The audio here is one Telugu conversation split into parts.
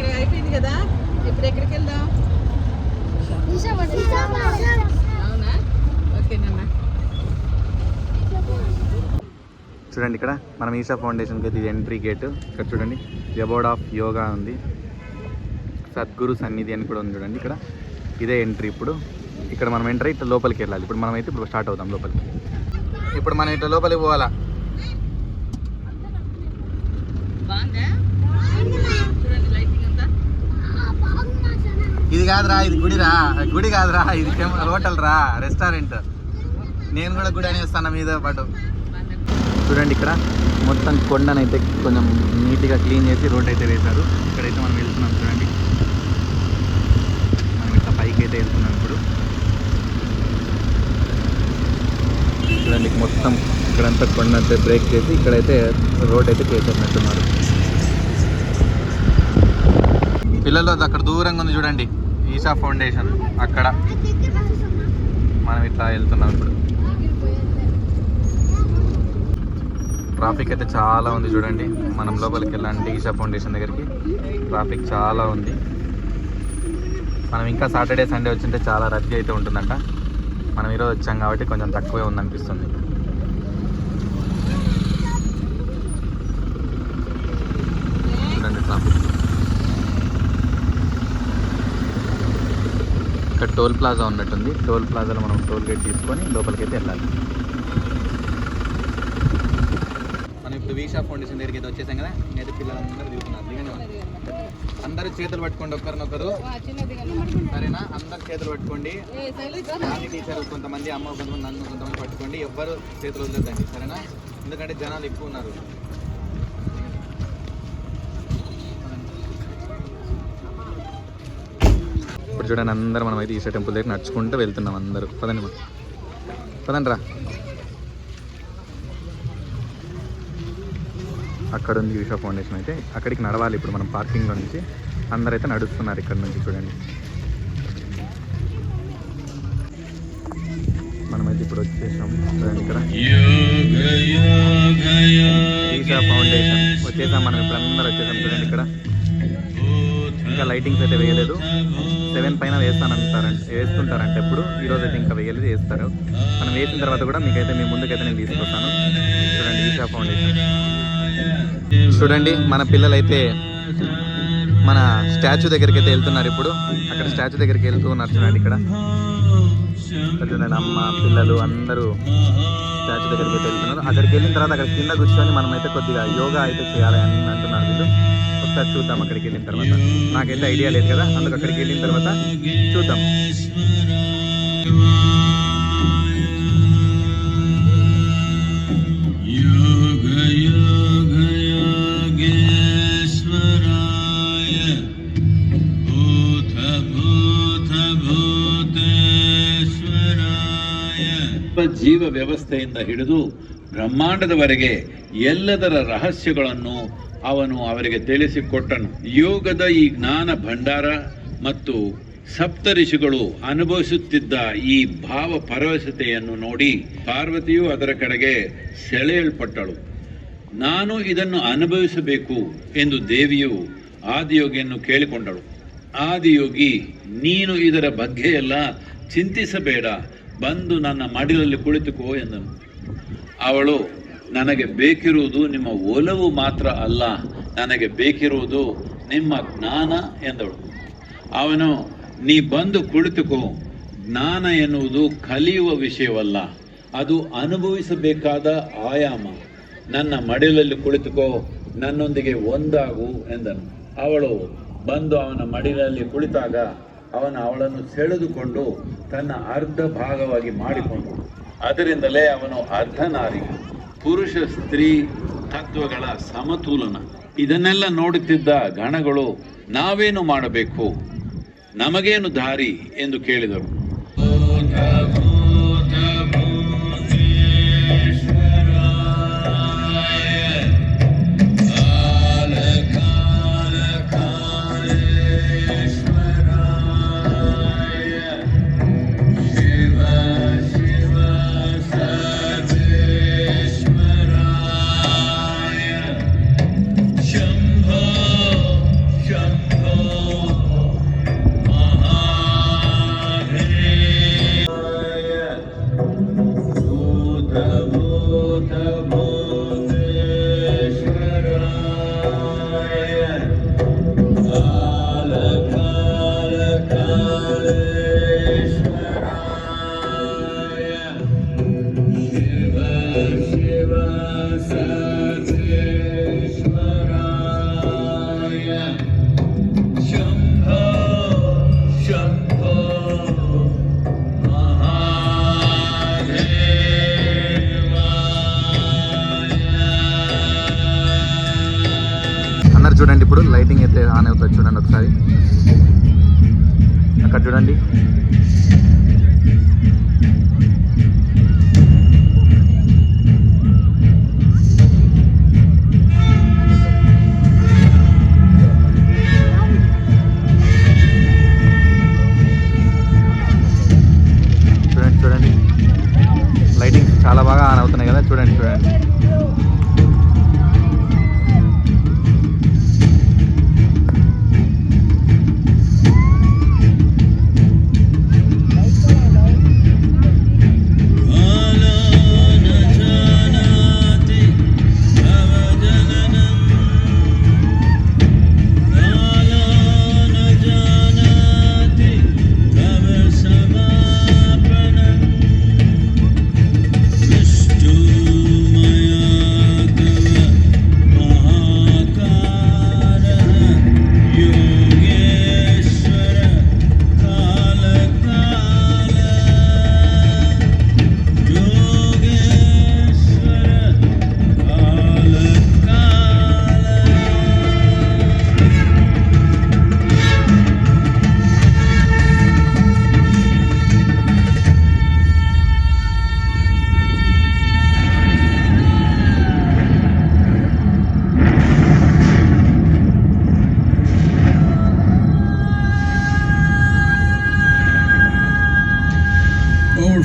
ఇక్కడ అయిపోయింది కదా? ఇప్పుడు ఎక్కడికి వెళ్దాం? అవునా? చూడండి ఇక్కడ మనం ఈషా ఫౌండేషన్కి అయితే ఇది ఎంట్రీ గేట్. ఇక్కడ చూడండి అబౌడ్ ఆఫ్ యోగా ఉంది. సద్గురు సన్నిధి అని కూడా ఉంది చూడండి ఇక్కడ. ఇదే ఎంట్రీ ఇప్పుడు. ఇక్కడ మనం ఎంటర్ ఇట్లా లోపలికి వెళ్ళాలి. ఇప్పుడు మనం అయితే ఇప్పుడు స్టార్ట్ అవుతాం లోపలికి. ఇప్పుడు మనం ఇట్లా లోపలికి పోవాలా? బాగుందా చూడండి లైటింగ్ అంతా ఇది కాదురా ఇది గుడిరా. గుడి కాదురా ఇది హోటల్ రా రెస్టారెంట్. నేను కూడా గుడి అనేస్తాను మీతో పాటు చూడండి ఇక్కడ మొత్తం కొండనైతే కొంచెం నీట్గా క్లీన్ చేసి రోడ్ అయితే వేశారు. ఇక్కడైతే మనం వెళ్తున్నాం చూడండి. మనం ఇట్లా పైకి అయితే వెళ్తున్నాం ఇప్పుడు. చూడండి మొత్తం ఇక్కడంతా కొండ అయితే బ్రేక్ చేసి ఇక్కడైతే రోడ్ అయితే చేసేసినట్టున్నారు పిల్లలు అది అక్కడ దూరంగా ఉంది చూడండి. ఈషా ఫౌండేషన్ అక్కడ మనం ఇట్లా వెళ్తున్నాం ఇప్పుడు. ట్రాఫిక్ అయితే చాలా ఉంది చూడండి. మనం లోపలికి వెళ్ళాలంటే ఈషా ఫౌండేషన్ దగ్గరికి ట్రాఫిక్ చాలా ఉంది. మనం ఇంకా సాటర్డే సండే వచ్చింటే చాలా రద్దీ అయితే ఉంటుందంట. మనం ఈరోజు వచ్చాం కాబట్టి కొంచెం తక్కువే ఉందనిపిస్తుంది చూడండి ట్రాఫిక్ ఇక్కడ టోల్ ప్లాజా ఉన్నట్టుంది. టోల్ ప్లాజాలో మనం టోల్ గేట్ తీసుకొని లోపలికి అయితే వెళ్ళాలి. మనం ఇప్పుడు వీషా ఫౌండేషన్ దగ్గరికి అయితే వచ్చేసాం కదా. అయితే పిల్లలందరూ దిగుతున్నారు. దిగండి అందరూ చేతులు పట్టుకోండి ఒకరినొకరు సరేనా? అందరు చేతులు పట్టుకోండి. టీచర్ కొంతమంది అమ్మ కొంతమంది నన్ను కొంతమంది పట్టుకోండి. ఎవ్వరు చేతులు వదిలేదండి సరేనా? ఎందుకంటే జనాలు ఎక్కువ ఉన్నారు. ఇప్పుడు చూడండి అందరూ మనం అయితే ఈశా టెంపుల్ దగ్గర నడుచుకుంటూ వెళ్తున్నాం అందరూ. పదండి మా. పదండి రా అక్కడ ఉంది ఈషా ఫౌండేషన్ అయితే. అక్కడికి నడవాలి ఇప్పుడు మనం పార్కింగ్లో నుంచి. అందరైతే అయితే నడుస్తున్నారు ఇక్కడ నుంచి చూడండి. మనమైతే ఇప్పుడు వచ్చేసాం. చూడండి ఇక్కడ. ఈషా ఫౌండేషన్. వచ్చేసాం మనం ఇప్పుడు అందరూ వచ్చేసాం. చూడండి ఇక్కడ. ఇంకా లైటింగ్స్ అయితే వేయలేదు. సెవెన్ పైన వేస్తానంటారంట వేస్తుంటారంట ఎప్పుడు. ఈ రోజు అయితే ఇంకా వేయలేదు వేస్తారు. మనం వేసిన తర్వాత కూడా మీకైతే మీ ముందుకైతే నేను తీసుకొస్తాను. చూడండి ఈషా ఫౌండేషన్. చూడండి మన పిల్లలైతే మన స్టాచ్యూ దగ్గరికి అయితే వెళ్తున్నారు ఇప్పుడు. అక్కడ స్టాచ్యూ దగ్గరికి వెళ్తూ ఉన్నారు చూడండి ఇక్కడ. ఇక్కడ చూడండి అమ్మ పిల్లలు అందరూ స్టాచ్యూ దగ్గరికి అయితే వెళ్తున్నారు. అక్కడికి వెళ్ళిన తర్వాత అక్కడ కింద కూర్చొని మనం అయితే కొద్దిగా యోగా అయితే చేయాలి అని అంటున్నారు వీళ్ళు. వస్తా చూద్దాం అక్కడికి వెళ్ళిన తర్వాత నాకైతే ఐడియా లేదు కదా అందుకు అక్కడికి వెళ్ళిన తర్వాత చూద్దాం ಜೀವ ವ್ಯವಸ್ಥೆಯಿಂದ ಹಿಡಿದು ಬ್ರಹ್ಮಾಂಡದವರೆಗೆ ಎಲ್ಲದರ ರಹಸ್ಯಗಳನ್ನು ಅವನು ಅವರಿಗೆ ತಿಳಿಸಿಕೊಟ್ಟನು. ಯೋಗದ ಈ ಜ್ಞಾನ ಭಂಡಾರ ಮತ್ತು ಸಪ್ತಋಷಿಗಳು ಅನುಭವಿಸುತ್ತಿದ್ದ ಈ ಭಾವ ಪರವಶತೆಯನ್ನು ನೋಡಿ ಪಾರ್ವತಿಯು ಅದರ ಕಡೆಗೆ ಸೆಳೆಯಲ್ಪಟ್ಟಳು. ನಾನು ಇದನ್ನು ಅನುಭವಿಸಬೇಕು ಎಂದು ದೇವಿಯು ಆದಿಯೋಗಿಯನ್ನು ಕೇಳಿಕೊಂಡಳು. ಆದಿಯೋಗಿ, ನೀನು ಇದರ ಬಗ್ಗೆ ಎಲ್ಲ ಚಿಂತಿಸಬೇಡ. ಬಂದು ನನ್ನ ಮಡಿಲಲ್ಲಿ ಕುಳಿತುಕೋ ಎಂದನು. ಅವಳು ನನಗೆ ಬೇಕಿರುವುದು ನಿಮ್ಮ ಒಲವು ಮಾತ್ರ ಅಲ್ಲ, ನನಗೆ ಬೇಕಿರುವುದು ನಿಮ್ಮ ಜ್ಞಾನ ಎಂದಳು. ಅವನು, ನೀ ಬಂದು ಕುಳಿತುಕೋ, ಜ್ಞಾನ ಎನ್ನುವುದು ಕಲಿಯುವ ವಿಷಯವಲ್ಲ, ಅದು ಅನುಭವಿಸಬೇಕಾದ ಆಯಾಮ. ನನ್ನ ಮಡಿಲಲ್ಲಿ ಕುಳಿತುಕೋ, ನನ್ನೊಂದಿಗೆ ಒಂದಾಗು ಎಂದನು. ಅವಳು ಬಂದು ಅವನ ಮಡಿಲಲ್ಲಿ ಕುಳಿತಾಗ ಅವನು ಅವಳನ್ನು ಸೆಳೆದುಕೊಂಡು ತನ್ನ ಅರ್ಧ ಭಾಗವಾಗಿ ಮಾಡಿಕೊಂಡು ಅದರಿಂದಲೇ ಅವನು ಅರ್ಧನಾರಿ. ಪುರುಷ ಸ್ತ್ರೀ ತತ್ವಗಳ ಸಮತೋಲನ. ಇದನ್ನೆಲ್ಲ ನೋಡುತ್ತಿದ್ದ ಗಣಗಳು ನಾವೇನು ಮಾಡಬೇಕು? ನಮಗೇನು ದಾರಿ? ಎಂದು ಕೇಳಿದರು. ఆన్ అవుతుంది చూడండి ఒకసారి. అక్కడ చూడండి.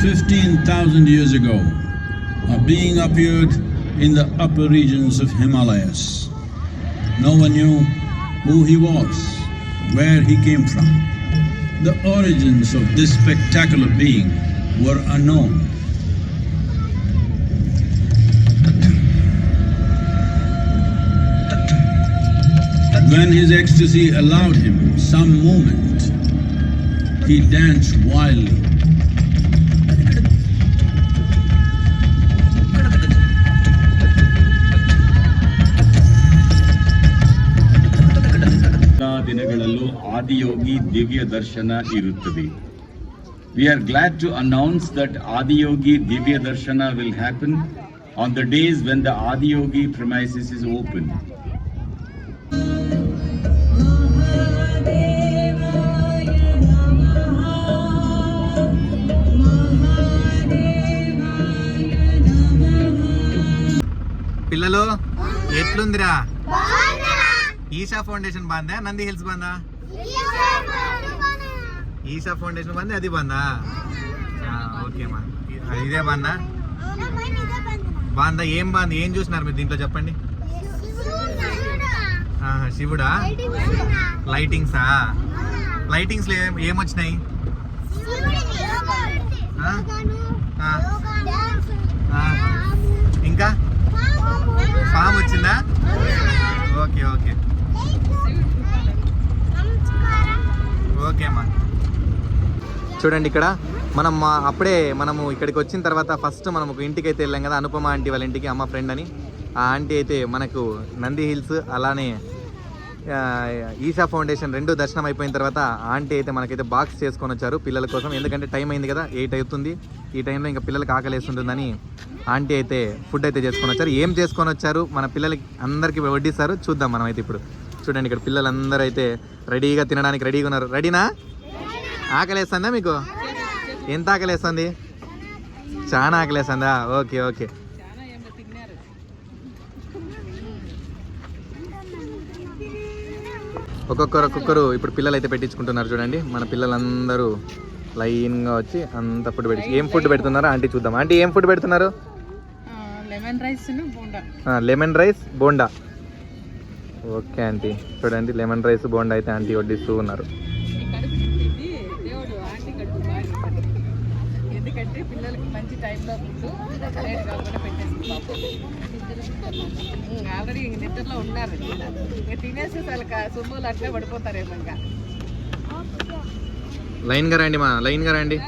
15,000 years ago, a being appeared in the upper regions of Himalayas. No one knew who he was, where he came from. The origins of this spectacular being were unknown. When his ecstasy allowed him some moment, he danced wildly. Adiyogi Divya Darshana Iruttadi. We are glad to announce that Adiyogi Divya Darshana will happen on the days when the Adiyogi premises is open. పిల్లలు ఎట్లుందిరా ఈషా ఫౌండేషన్ బాందా నంది హిల్స్ బాందా ఈషా ఫౌండేషన్ బాంది అది బాందా? ఓకే మా. ఇదే బాందా? బాందా ఏం బాంది? ఏం చూసినారు మీరు దీంట్లో చెప్పండి? శివుడా? లైటింగ్సా? లైటింగ్స్ ఏమొచ్చినాయి. ఇంకా? ఫామ్ వచ్చిందా? Okay okay. ఓకే అమ్మా. చూడండి ఇక్కడ మనం మా అప్పుడే మనము ఇక్కడికి వచ్చిన తర్వాత ఫస్ట్ మనం ఒక ఇంటికి అయితే వెళ్ళాం కదా అనుపమ ఆంటీ వాళ్ళ ఇంటికి అమ్మ ఫ్రెండ్ అని. ఆ ఆంటీ అయితే మనకు నంది హిల్స్ అలానే ఈషా ఫౌండేషన్ రెండు దర్శనం అయిపోయిన తర్వాత ఆంటీ అయితే మనకైతే బాక్స్ చేసుకొని వచ్చారు పిల్లల కోసం. ఎందుకంటే టైం అయింది కదా ఎయిట్ అవుతుంది. ఈ టైంలో ఇంకా పిల్లలకి ఆకలేస్తుంటుందని ఆంటీ అయితే ఫుడ్ అయితే చేసుకొని వచ్చారు. ఏం చేసుకొని వచ్చారు? మన పిల్లలకి అందరికీ వడ్డిస్తారు. చూద్దాం మనం అయితే ఇప్పుడు. చూడండి ఇక్కడ పిల్లలందరూ అయితే రెడీగా తినడానికి రెడీగా ఉన్నారు. రెడీనా ఆకలేస్తుందా మీకు? ఎంత ఆకలేస్తుంది? చాలా ఆకలేస్తుందా? Okay okay. ఒక్కొక్కరు ఒక్కొక్కరు ఇప్పుడు పిల్లలు అయితే పెట్టించుకుంటున్నారు చూడండి. మన పిల్లలందరూ లైన్గా వచ్చి అంత ఫుడ్ పెట్టి ఏం ఫుడ్ పెడుతున్నారో ఆంటీ చూద్దాం. ఆంటీ ఏం ఫుడ్ పెడుతున్నారు? Lemon rice bonda. Lemon rice bonda. Okay aunty. చూడండి లెమన్ రైస్ బోండా అయితే ఆంటీ వడ్డిస్తూ ఉన్నారు. ఎందుకంటే పిల్లలకి మంచి టైంలో ఫుడ్ లేట్ కాకుండా పెట్టేసి ఆల్రెడీ నిద్రలో ఉన్నారు. ఇంకా తినేసి అసలు సొమ్ములు అట్లే పడిపోతారేమో ఇంకా. లైన్గా రండి మా లైన్గా రండి.